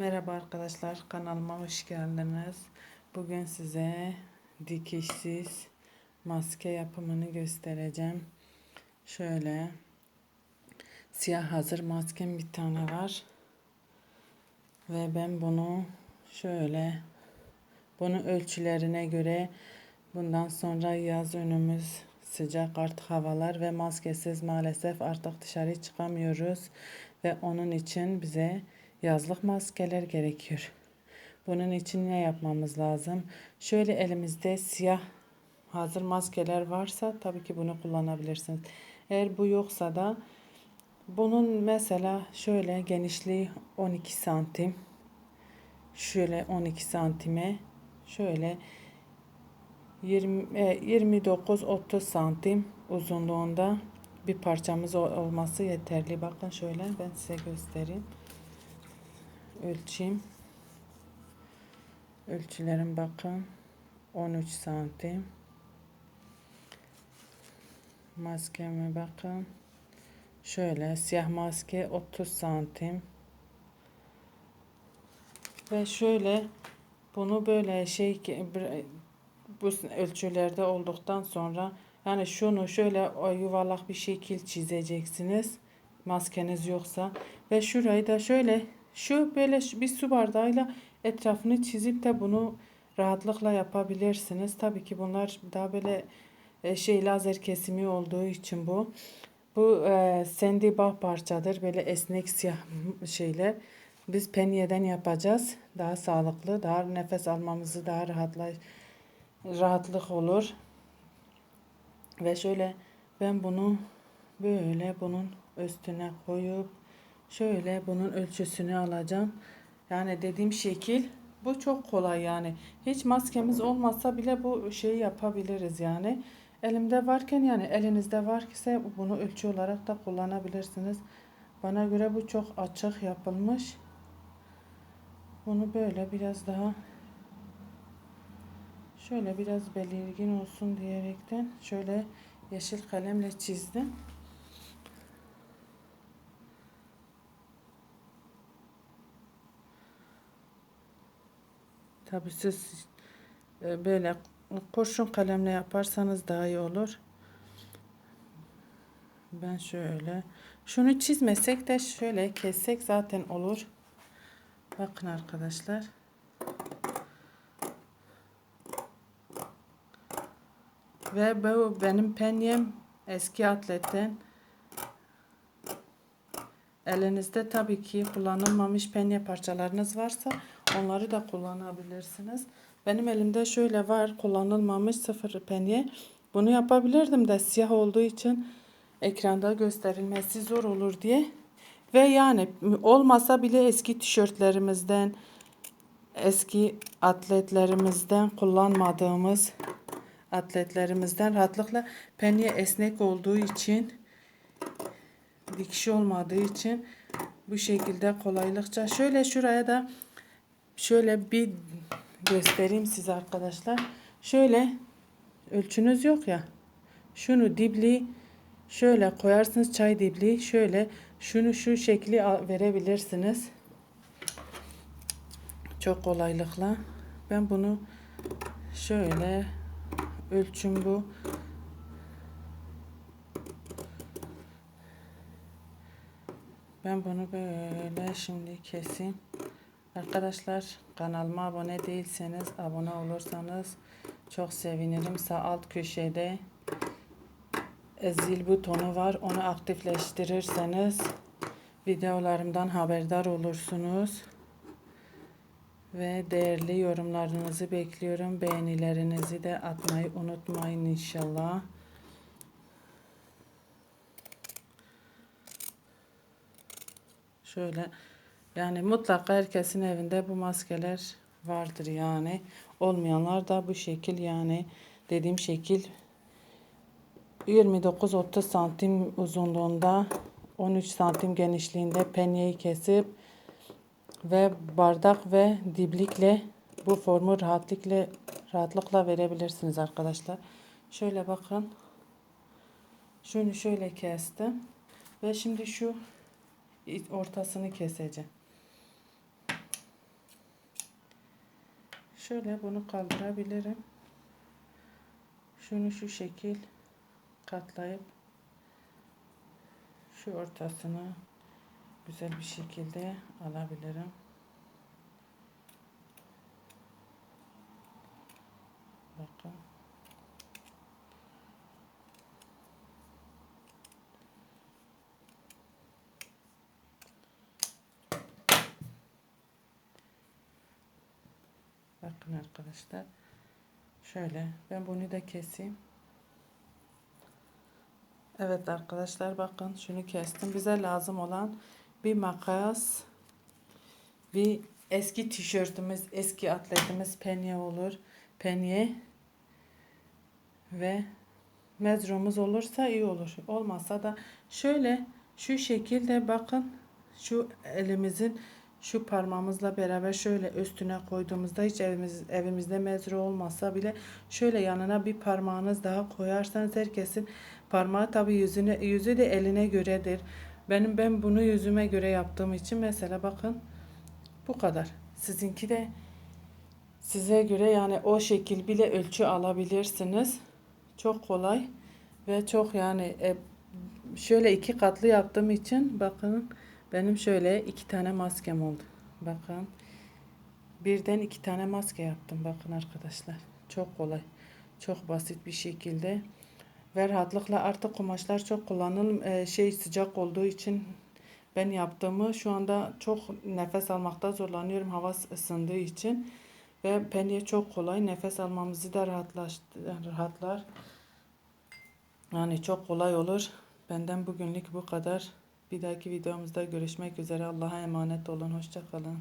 Merhaba arkadaşlar kanalıma hoş geldiniz. Bugün size dikişsiz maske yapımını göstereceğim. Şöyle siyah hazır maskem bir tane var. Ve ben bunu şöyle bunun ölçülerine göre bundan sonra yaz önümüz sıcak artık havalar ve maskesiz maalesef artık dışarı çıkamıyoruz ve onun için bize yazlık maskeler gerekiyor. Bunun için ne yapmamız lazım? Şöyle elimizde siyah hazır maskeler varsa tabii ki bunu kullanabilirsiniz. Eğer bu yoksa da bunun mesela şöyle genişliği 12 santim. Şöyle 12 santime şöyle 20 29-30 santim uzunluğunda bir parçamız olması yeterli. Bakın şöyle ben size göstereyim. Ölçeyim. Ölçülerim bakın. 13 santim. Maskeme bakın. Şöyle siyah maske 30 santim. Ve şöyle bunu böyle şey bu ölçülerde olduktan sonra yani şunu şöyle yuvarlak bir şekil çizeceksiniz. Maskeniz yoksa ve şurayı da şöyle şu böyle bir su bardağıyla etrafını çizip de bunu rahatlıkla yapabilirsiniz. Tabii ki bunlar daha böyle e, şey lazer kesimi olduğu için bu. Bu e, Sandy Bah parçadır. Böyle esnek siyah şeyler. Biz penyeden yapacağız. Daha sağlıklı, daha nefes almamızı daha rahatla rahatlık olur. Ve şöyle ben bunu böyle bunun üstüne koyup şöyle bunun ölçüsünü alacağım. Yani dediğim şekil bu çok kolay yani. Hiç maskemiz olmasa bile bu şeyi yapabiliriz yani. Elimde varken yani elinizde var ise bunu ölçü olarak da kullanabilirsiniz. Bana göre bu çok açık yapılmış. Bunu böyle biraz daha şöyle biraz belirgin olsun diyerekten şöyle yeşil kalemle çizdim. Tabii siz e, böyle kurşun kalemle yaparsanız daha iyi olur. Ben şöyle şunu çizmesek de şöyle kessek zaten olur. Bakın arkadaşlar. Ve bu benim penyem eski atletten. Elinizde tabii ki kullanılmamış penye parçalarınız varsa onları da kullanabilirsiniz. Benim elimde şöyle var kullanılmamış sıfır penye. Bunu yapabilirdim de siyah olduğu için ekranda gösterilmesi zor olur diye. Ve yani olmasa bile eski tişörtlerimizden, eski atletlerimizden kullanmadığımız atletlerimizden rahatlıkla penye esnek olduğu için dikiş olmadığı için bu şekilde kolaylıkça şöyle şuraya da şöyle bir göstereyim size arkadaşlar. Şöyle ölçünüz yok ya. Şunu dibli şöyle koyarsınız çay dibli şöyle şunu şu şekli verebilirsiniz. Çok kolaylıkla. Ben bunu şöyle ölçüm bu. Ben bunu böyle şimdi keseyim. Arkadaşlar kanalıma abone değilseniz abone olursanız çok sevinirim. Sağ alt köşede zil butonu var. Onu aktifleştirirseniz videolarımdan haberdar olursunuz. Ve değerli yorumlarınızı bekliyorum. Beğenilerinizi de atmayı unutmayın inşallah. Şöyle yani mutlaka herkesin evinde bu maskeler vardır yani. Olmayanlar da bu şekil yani dediğim şekil 29-30 santim uzunluğunda 13 santim genişliğinde penyeyi kesip ve bardak ve diblikle bu formu rahatlıkla rahatlıkla verebilirsiniz arkadaşlar. Şöyle bakın. Şunu şöyle kestim. Ve şimdi şu ortasını keseceğim. Şöyle bunu kaldırabilirim. Şunu şu şekil katlayıp şu ortasını güzel bir şekilde alabilirim. Bakın. Bakın arkadaşlar. Şöyle ben bunu da keseyim. Evet arkadaşlar bakın şunu kestim. Bize lazım olan bir makas, bir eski tişörtümüz, eski atletimiz penye olur. Penye ve mezrumuz olursa iyi olur. Olmazsa da şöyle şu şekilde bakın şu elimizin şu parmağımızla beraber şöyle üstüne koyduğumuzda hiç evimiz, evimizde mezru olmasa bile şöyle yanına bir parmağınız daha koyarsanız herkesin parmağı tabi yüzüne yüzü de eline göredir. Benim ben bunu yüzüme göre yaptığım için mesela bakın bu kadar. Sizinki de size göre yani o şekil bile ölçü alabilirsiniz. Çok kolay ve çok yani e, şöyle iki katlı yaptığım için bakın benim şöyle iki tane maskem oldu. Bakın. Birden iki tane maske yaptım. Bakın arkadaşlar. Çok kolay. Çok basit bir şekilde. Ve rahatlıkla artık kumaşlar çok kullanılım e, şey sıcak olduğu için ben yaptığımı şu anda çok nefes almakta zorlanıyorum hava ısındığı için ve penye çok kolay nefes almamızı da rahatlaş, rahatlar yani çok kolay olur benden bugünlük bu kadar bir dahaki videomuzda görüşmek üzere. Allah'a emanet olun. Hoşça kalın